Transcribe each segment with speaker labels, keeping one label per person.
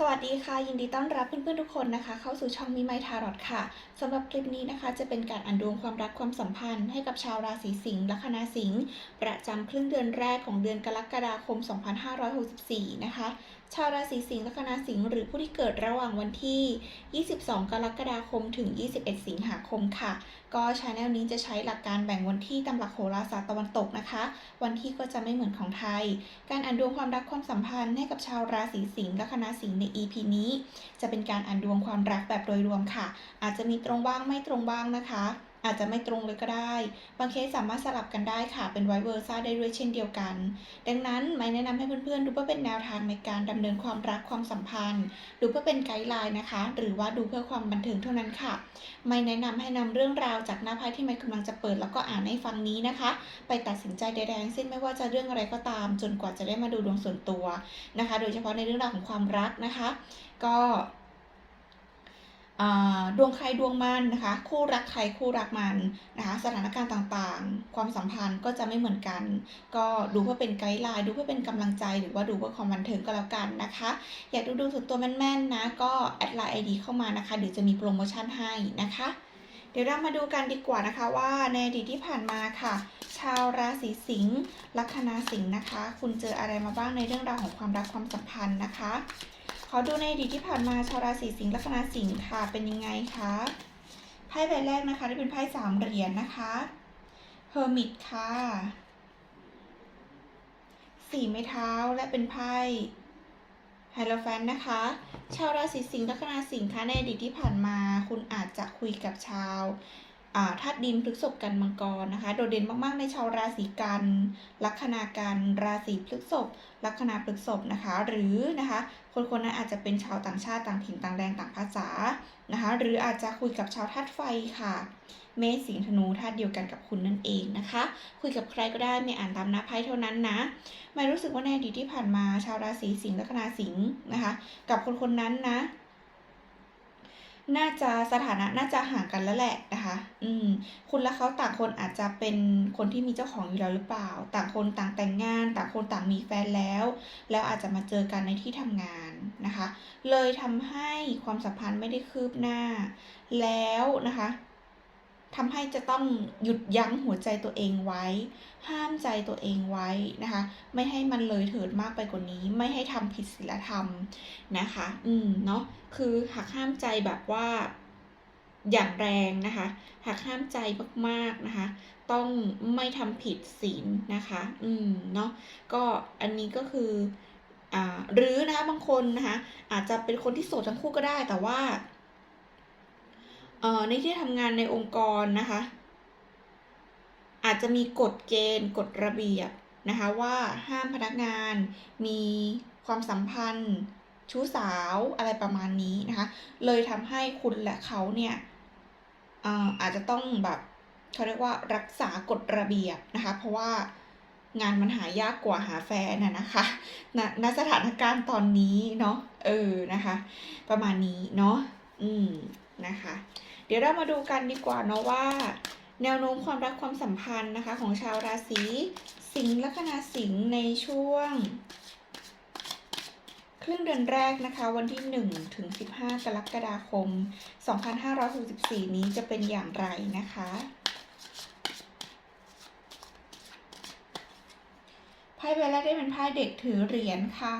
Speaker 1: สวัสดีค่ะ ยินดีต้อนรับเพื่อนๆทุกคนนะคะ เข้าสู่ช่องมีไมทารอตค่ะสำหรับคลิปนี้นะคะ จะเป็นการอ่านดวงความรักความสัมพันธ์ให้กับชาวราศีสิงห์ลัคนาสิงห์ประจำครึ่งเดือนแรกของเดือนกรกฎาคม 2564 นะคะชาวราศีสิงห์ลัคนาสิงห์หรือผู้ที่เกิดระหว่างวันที่ 22 กรกฎาคมถึง 21 สิงหาคมค่ะ ก็ชาแนลนี้จะใช้หลักการแบ่งวันที่ตามหลักโหราศาสตร์ตะวันตกนะคะ วันที่ก็จะไม่เหมือนของไทย การอ่านดวงความรักความสัมพันธ์ให้กับชาวราศีสิงห์ลัคนาสิงห์ใน EP นี้ จะเป็นการอ่านดวงความรักแบบโดยรวมค่ะ อาจจะมีตรงบ้างไม่ตรงบ้างนะคะ อาจจะไม่ตรงเลยก็ได้ บางเคสสามารถสลับกันได้ค่ะ เป็นไวเวอร์ซ่าได้ด้วยเช่นเดียวกัน ดังนั้นไม่แนะนำให้เพื่อนๆ ดูเพื่อเป็นแนวทางในการดำเนินความรักความสัมพันธ์ ดูเพื่อเป็นไกด์ไลน์นะคะ หรือว่าดูเพื่อความบันเทิงเท่านั้นค่ะ ไม่แนะนำให้นำเรื่องราวจากหน้าไพ่ที่ไม่กำลังจะเปิดแล้วก็อ่านให้ฟังนี้นะคะ ไปตัดสินใจใดๆทั้งสิ้นไม่ว่าจะเรื่องอะไรก็ตาม จนกว่าจะได้มาดูดวงส่วนตัวนะคะ โดยเฉพาะในเรื่องราวของความรักนะคะ ก็ ดวงใครดวงมันนะคะ คู่รักใครคู่รักมันนะคะ สถานการณ์ต่างๆ ความสัมพันธ์ก็จะไม่เหมือนกัน ก็ดูเพื่อเป็นไกด์ไลน์ดูเพื่อเป็นกำลังใจหรือว่าดูเพื่อความบันเทิงก็แล้วกันนะคะ อยากดูดวงส่วนตัวแม่นๆนะ ก็แอดไลน์ไอดีเข้ามานะคะเดี๋ยวจะมีโปรโมชั่นให้นะคะ เดี๋ยวเรามาดูกันดีกว่านะคะว่าในอดีตที่ผ่านมาค่ะ ชาวราศีสิงห์ลัคนาสิงห์นะคะ คุณเจออะไรมาบ้างในเรื่องราวของความรักความสัมพันธ์นะคะ อดูในอดีตที่ผ่านมาชาวราศีสิงห์ลัคนาสิงห์ค่ะเป็นยังไงคะไพ่ใบแรกนะคะได้เป็นไพ่สามเหรียญนะคะเฮอร์มิตค่ะสี่ไม้เท้าและเป็นไพ่ไฮโลแฟนนะคะ ชาวราศีสิงห์ลัคนาสิงห์คะในอดีตที่ผ่านมา คุณอาจจะคุยกับชาว ธาตุดินพฤกษภกันมังกรนะคะ โดดเด่นมาก ๆ ในชาวราศีกันลัคนากันราศีพฤกษภลัคนาพฤกษภนะคะ หรือนะคะ คนคนนั้นอาจจะเป็นชาวต่างชาติต่างถิ่นต่างแดนต่างภาษานะคะ หรืออาจจะคุยกับชาวธาตุไฟค่ะ เมษสิงห์ธนูธาตุเดียวกันกับคุณนั่นเองนะคะ คุยกับใครก็ได้ไม่อ่านตามหน้าไพ่เท่านั้นนะไม่รู้สึกว่าในอดีตที่ผ่านมาชาวราศีสิงห์ลัคนาสิงห์นะคะ กับคนคนนั้นนะ น่าจะสถานะน่าจะห่างกันแล้วแหละนะคะ อืม คุณและเขาต่างคนอาจจะเป็นคนที่มีเจ้าของอยู่แล้วหรือเปล่า ต่างคนต่างแต่งงาน ต่างคนต่างมีแฟนแล้ว แล้วอาจจะมาเจอกันในที่ทำงานนะคะ เลยทำให้ความสัมพันธ์ไม่ได้คืบหน้า แล้วนะคะ ทำให้จะต้องหยุดยั้งหัวใจตัวเองไว้ ห้ามใจตัวเองไว้นะคะ ไม่ให้มันเลยเถิดมากไปกว่านี้ ไม่ให้ทำผิดศีลธรรมนะคะ อืมเนาะคือหักห้ามใจแบบว่าอย่างแรงนะคะหักห้ามใจมากๆนะคะ ต้องไม่ทำผิดศีลนะคะ อืมเนาะก็อันนี้ก็คืออ่าหรือนะคะบางคนนะคะอาจจะเป็นคนที่โสดทั้งคู่ก็ได้แต่ว่า ในที่ทำงานในองค์กรนะคะ อาจจะมีกฎเกณฑ์กฎระเบียบนะคะว่าห้ามพนักงานมีความสัมพันธ์ ชู้สาวอะไรประมาณนี้นะคะ เลยทำให้คุณและเขาเนี่ยอออาจจะต้องแบบเขาเรียกว่ารักษากฎระเบียบนะคะ เพราะว่างานมันหายากกว่าหาแฟนน่ะนะคะณสถานการณ์ตอนนี้เนาะเออนะคะ ประมาณนี้เนาะอืม นะคะ เดี๋ยวเรามาดูกันดีกว่าเนาะว่า แนวโน้มความรักความสัมพันธ์นะคะ ของชาวราศีสิงห์ลัคนาสิงห์ในช่วง ครึ่งเดือนแรกนะคะ วันที่1ถึง15 กรกฎาคม 2564 นี้จะเป็นอย่างไรนะคะไพ่ใบแรกได้เป็นไพ่เด็กถือเหรียญค่ะ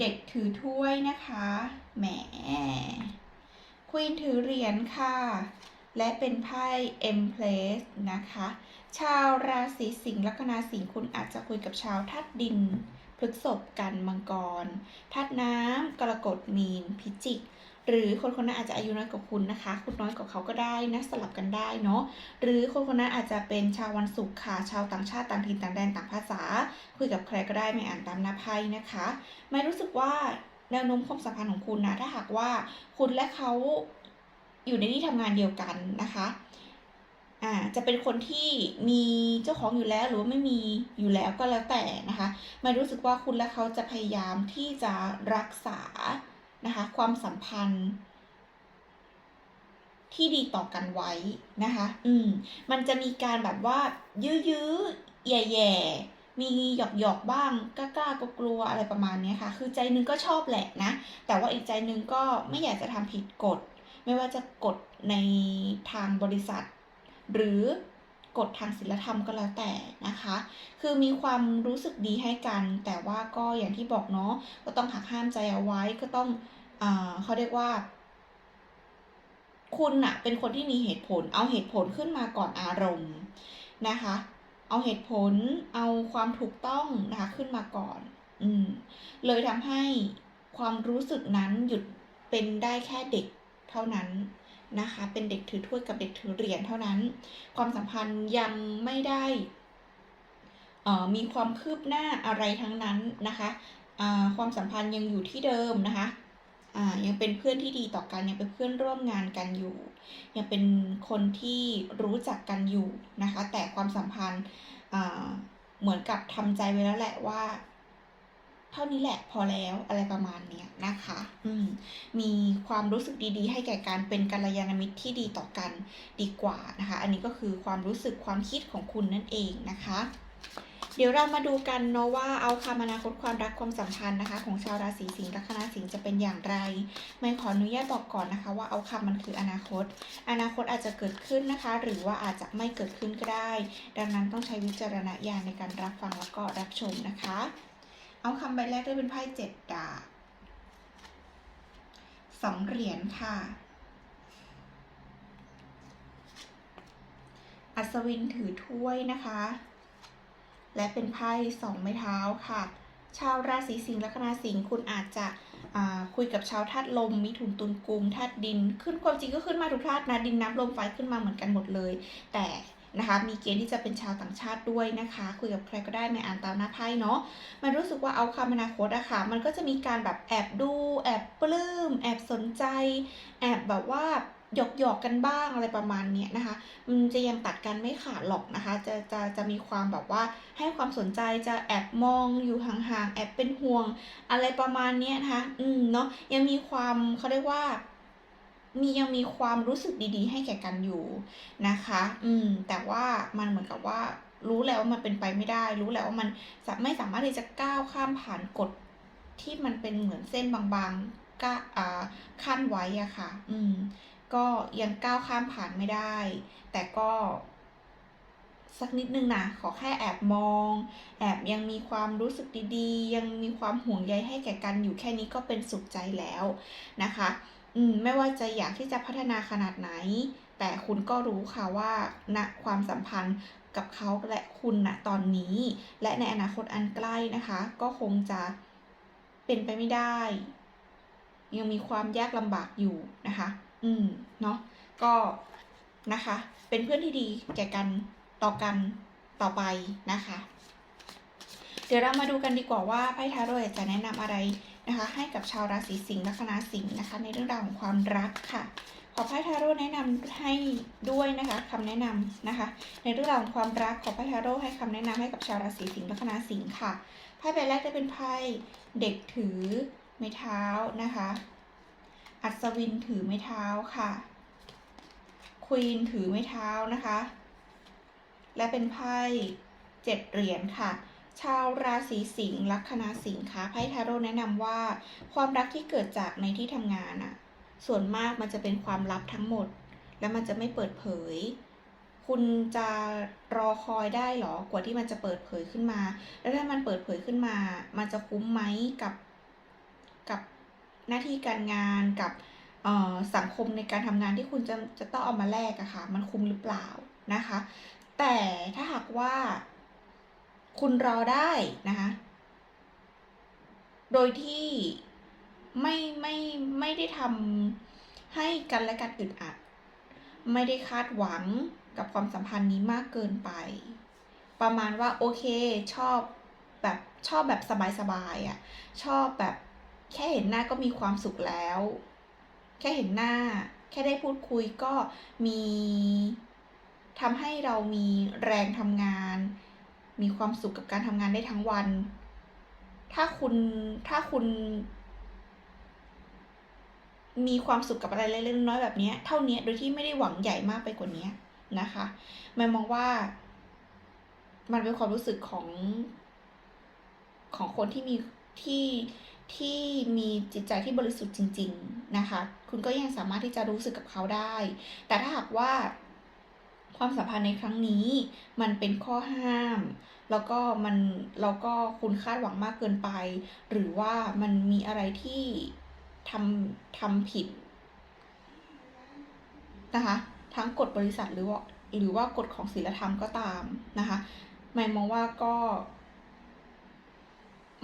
Speaker 1: เด็กถือถ้วยนะคะ แหม ควีนถือเหรียญค่ะ และเป็นไพ่ M place นะคะ ชาวราศีสิงห์ลัคนาสิงห์คุณอาจจะคุยกับชาวธาตุดินพฤกษภกันมังกรธาตุน้ำกรกฎมีนพิจิกหรือคนคนนั้นอาจจะอายุน้อยกว่าคุณนะคะ คุณน้อยกว่าเขาก็ได้นะสลับกันได้เนาะ หรือคนคนนั้นอาจจะเป็นชาววันศุกร์ค่ะ ชาวต่างชาติต่างถิ่นต่างแดนต่างภาษา คุยกับใครก็ได้ไม่อ่านตามหน้าไพ่นะคะ ไม่รู้สึกว่า แนวโน้มความสัมพันธ์ของคุณนะถ้าหากว่าคุณและเขาอยู่ในที่ทำงานเดียวกันนะคะอ่าจะเป็นคนที่มีเจ้าของอยู่แล้วหรือว่าไม่มีอยู่แล้วก็แล้วแต่นะคะไม่รู้สึกว่าคุณและเขาจะพยายามที่จะรักษานะคะความสัมพันธ์ ที่ดีต่อกันไว้นะคะ อืม มันจะมีการแบบว่ายื้อๆแย่ๆ มีหยอกหยอกบ้างกล้ากล้ากลัวอะไรประมาณนี้ค่ะ คือใจนึงก็ชอบแหละนะ แต่ว่าอีกใจหนึงก็ไม่อยากจะทำผิดกฎ ไม่ว่าจะกฎในทางบริษัท หรือกฎทางศีลธรรมก็แล้วแต่นะคะ คือมีความรู้สึกดีให้กัน แต่ว่าก็อย่างที่บอกเนาะ ก็ต้องหักห้ามใจเอาไว้ ก็ต้องอ่าเขาเรียกว่า คุณน่ะเป็นคนที่มีเหตุผล เอาเหตุผลขึ้นมาก่อนอารมณ์นะคะ เอาเหตุผล เอาความถูกต้องนะคะขึ้นมาก่อน อืม เลยทำให้ความรู้สึกนั้นหยุดเป็นได้แค่เด็กเท่านั้นนะคะ เป็นเด็กถือถ้วยกับเด็กถือเหรียญเท่านั้น ความสัมพันธ์ยังไม่ได้เอ่อมีความคืบหน้าอะไรทั้งนั้นนะคะอ่าความสัมพันธ์ยังอยู่ที่เดิมนะคะ ยังเป็นเพื่อนที่ดีต่อกันยังเป็นเพื่อนร่วมงานกันอยู่ ยังเป็นคนที่รู้จักกันอยู่นะคะ แต่ความสัมพันธ์อ่าเหมือนกับทำใจไว้แล้วแหละว่า เท่านี้แหละพอแล้วอะไรประมาณเนี้ยนะคะ อืมมีความรู้สึกดี ๆ ให้แก่การเป็นกัลยาณมิตรที่ดีต่อกันดีกว่านะคะ อันนี้ก็คือความรู้สึกความคิดของคุณนั่นเองนะคะ เดี๋ยวเรามาดูกันเนาะว่าเอาคำอนาคตความรักความสัมพันธ์นะคะ ของชาวราศีสิงห์ลัคนาสิงห์จะเป็นอย่างไรไม่ขออนุญาตบอกก่อนนะคะ ว่าเอาคำมันคืออนาคต อนาคตอาจจะเกิดขึ้นนะคะ หรือว่าอาจจะไม่เกิดขึ้นก็ได้ ดังนั้นต้องใช้วิจารณญาณในการรับฟังแล้วก็รับชมนะคะ เอาคำใบแรกได้เป็นไพ่เจ็ดดาบสองเหรียญค่ะ อัศวินถือถ้วยนะคะ และเป็นไพ่สองไม้เท้าค่ะ ชาวราศีสิงห์ลัคนาสิงห์คุณอาจจะคุยกับชาวธาตุลม มิถุนตุลกุมธาตุดิน ขึ้นความจริงก็ขึ้นมาทุกธาตุนะดินน้ำลมไฟขึ้นมาเหมือนกันหมดเลย แต่นะคะมีเกณฑ์ที่จะเป็นชาวต่างชาติด้วยนะคะ คุยกับใครก็ได้ไม่อ่านตามหน้าไพ่เนาะมันรู้สึกว่าเอาคำอนาคตอะค่ะ มันก็จะมีการแบบแอบดู แอบปลื้ม แอบสนใจ แอบแบบว่า หยอกหยอกๆกันบ้างอะไรประมาณเนี้ยนะคะมันจะยังตัดกันไม่ขาดหรอกนะคะ จะจะจะมีความแบบว่าให้ความสนใจจะแอบมองอยู่ห่างๆแอบเป็นห่วง อะไรประมาณเนี้ยนะคะ อืมเนาะยังมีความเขาเรียกว่ามียังมีความรู้สึกดีๆ ให้แก่กันอยู่นะคะ อืม แต่ว่ามันเหมือนกับว่า รู้แล้วว่ามันเป็นไปไม่ได้ รู้แล้วว่ามันไม่สามารถที่จะก้าวข้ามผ่านกฎที่มันเป็นเหมือนเส้นบางๆก้าอ่าขั้นไว้อะค่ะ อืม ก็ยังก้าวข้ามผ่านไม่ได้ แต่ก็สักนิดนึงนะขอแค่แอบมอง แอบยังมีความรู้สึกดีๆ ยังมีความห่วงใยให้แก่กันอยู่แค่นี้ก็เป็นสุขใจแล้วนะคะอืมไม่ว่าจะอยากที่จะพัฒนาขนาดไหน แต่คุณก็รู้ค่ะว่าณความสัมพันธ์กับเขาและคุณณตอนนี้ และในอนาคตอันใกล้นะคะ ก็คงจะเป็นไปไม่ได้ ยังมีความยากลำบากอยู่นะคะ อืมเนาะก็นะคะ เป็นเพื่อนที่ดีแก่กันต่อกันต่อไปนะคะ เดี๋ยวเรามาดูกันดีกว่าว่าไพ่ทาโร่จะแนะนำอะไรนะคะ ให้กับชาวราศีสิงห์ลัคนาสิงห์นะคะ ในเรื่องราวของความรักค่ะขอไพ่ทาโร่แนะนำให้ด้วยนะคะคำแนะนำนะคะ ในเรื่องราวของความรักขอไพ่ทาโร่ให้คำแนะนำให้กับชาวราศีสิงห์ลัคนาสิงห์ค่ะไพ่ใบแรกจะเป็นไพ่เด็กถือไม้เท้านะคะ อัศวินถือไม้เท้าค่ะควีนถือไม้เท้านะคะ และเป็นไพ่เจ็ดเหรียญค่ะชาวราศีสิงห์ลัคนาสิงห์คะไพ่ทาโร่แนะนำว่า ความรักที่เกิดจากในที่ทำงานอะส่วนมากมันจะเป็นความลับทั้งหมด และมันจะไม่เปิดเผย คุณจะรอคอยได้หรอกว่าที่มันจะเปิดเผยขึ้นมา แล้วถ้ามันเปิดเผยขึ้นมา มันจะคุ้มไหมกับกับ หน้าที่การงานกับสังคมในการทำงานที่คุณจะจะต้องเอามาแลกอะค่ะ มันคุ้มหรือเปล่านะคะ แต่ถ้าหากว่า คุณรอได้นะคะ โดยที่ไม่ไม่ไม่ได้ทำให้กันและกันอึดอัด ไม่ได้คาดหวังกับความสัมพันธ์นี้มากเกินไป ประมาณว่าโอเคชอบแบบชอบแบบสบายๆอะ่ะ ชอบแบบ แค่เห็นหน้าก็มีความสุขแล้ว แค่เห็นหน้า แค่ได้พูดคุยก็มีทำให้เรามีแรงทำงาน มีความสุขกับการทำงานได้ทั้งวัน ถ้าคุณถ้าคุณ มีความสุขกับอะไรเล็กๆน้อยๆแบบนี้เท่านี้โดยที่ไม่ได้หวังใหญ่มากไปกว่านี้นะคะแม่มองว่า มันเป็นความรู้สึกของของคนที่มีที่ ที่มีจิตใจที่บริสุทธิ์จริง ๆนะคะ คุณก็ยังสามารถที่จะรู้สึกกับเขาได้ แต่ถ้าหากว่าความสัมพันธ์ในครั้งนี้ มันเป็นข้อห้าม แล้วก็มันแล้วก็คุณคาดหวังมากเกินไป หรือว่ามันมีอะไรที่ทำทำผิดนะคะทั้งกฎบริษัทหรือว่าหรือว่ากฎของศีลธรรมก็ตามนะคะหมายมองว่าก็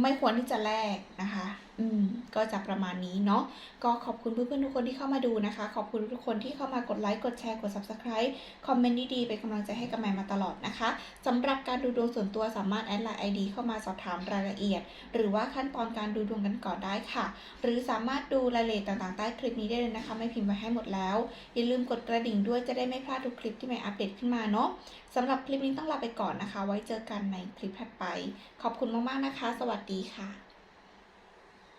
Speaker 1: ไม่ควรที่จะแลกนะคะ อืมก็จะประมาณนี้เนาะก็ขอบคุณเพื่อนๆทุกคนที่เข้ามาดูนะคะ ขอบคุณทุกคนที่เข้ามากดไลค์กดแชร์กด subscribe คอมเมนต์ดีๆเป็นกำลังใจให้กับแมนมาตลอดนะคะสำหรับการดูดวงส่วนตัวสามารถแอดไลน์ ID เข้ามาสอบถามรายละเอียด หรือว่าขั้นตอนการดูดวงกันก่อนได้ค่ะ หรือสามารถดูรายละเอียดต่างๆใต้คลิปนี้ได้เลยนะคะ ไม่พิมพ์ไว้ให้หมดแล้ว อย่าลืมกดกระดิ่งด้วยจะได้ไม่พลาดทุกคลิปที่แมนอัปเดตขึ้นมาเนาะสำหรับคลิปนี้ต้องลาไปก่อนนะคะ ไว้เจอกันในคลิปถัดไป ขอบคุณมากๆนะคะ สวัสดีค่ะ